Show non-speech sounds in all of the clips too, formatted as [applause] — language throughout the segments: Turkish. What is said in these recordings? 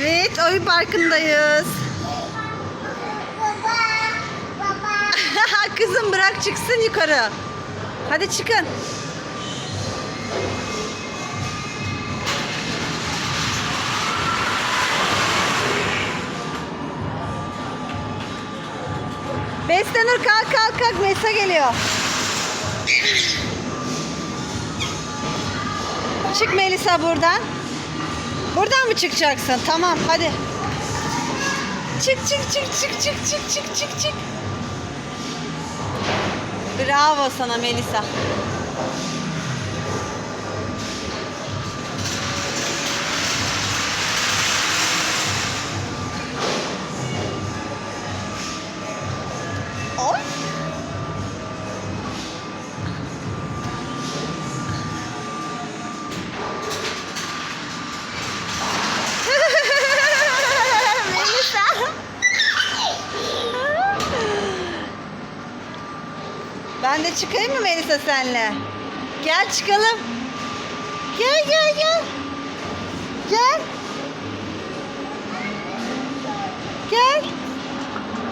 Evet, oyun parkındayız. Baba. [laughs] Baba. Kızım bırak çıksın yukarı. Hadi çıkın. Beslenur kalk kalk kalk Mesa geliyor. Çık Melisa buradan. Buradan mı çıkacaksın? Tamam hadi. Çık çık çık çık çık çık çık çık çık. Bravo sana Melisa. Oy. Ben de çıkayım mı Melisa senle? Gel çıkalım. Gel gel gel. Gel. Gel.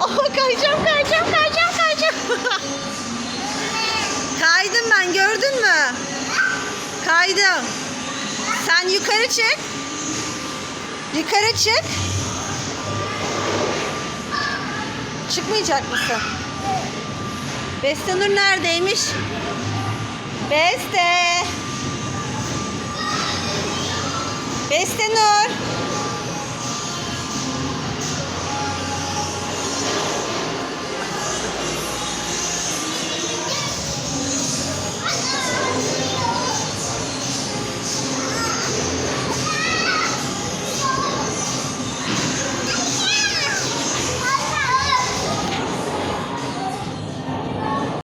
Oh kayacağım kayacağım kayacağım kayacağım. [laughs] Kaydım ben gördün mü? Kaydım. Sen yukarı çık. Yukarı çık. Çıkmayacak mısın? Bestenur neredeymiş? Beste. Bestenur.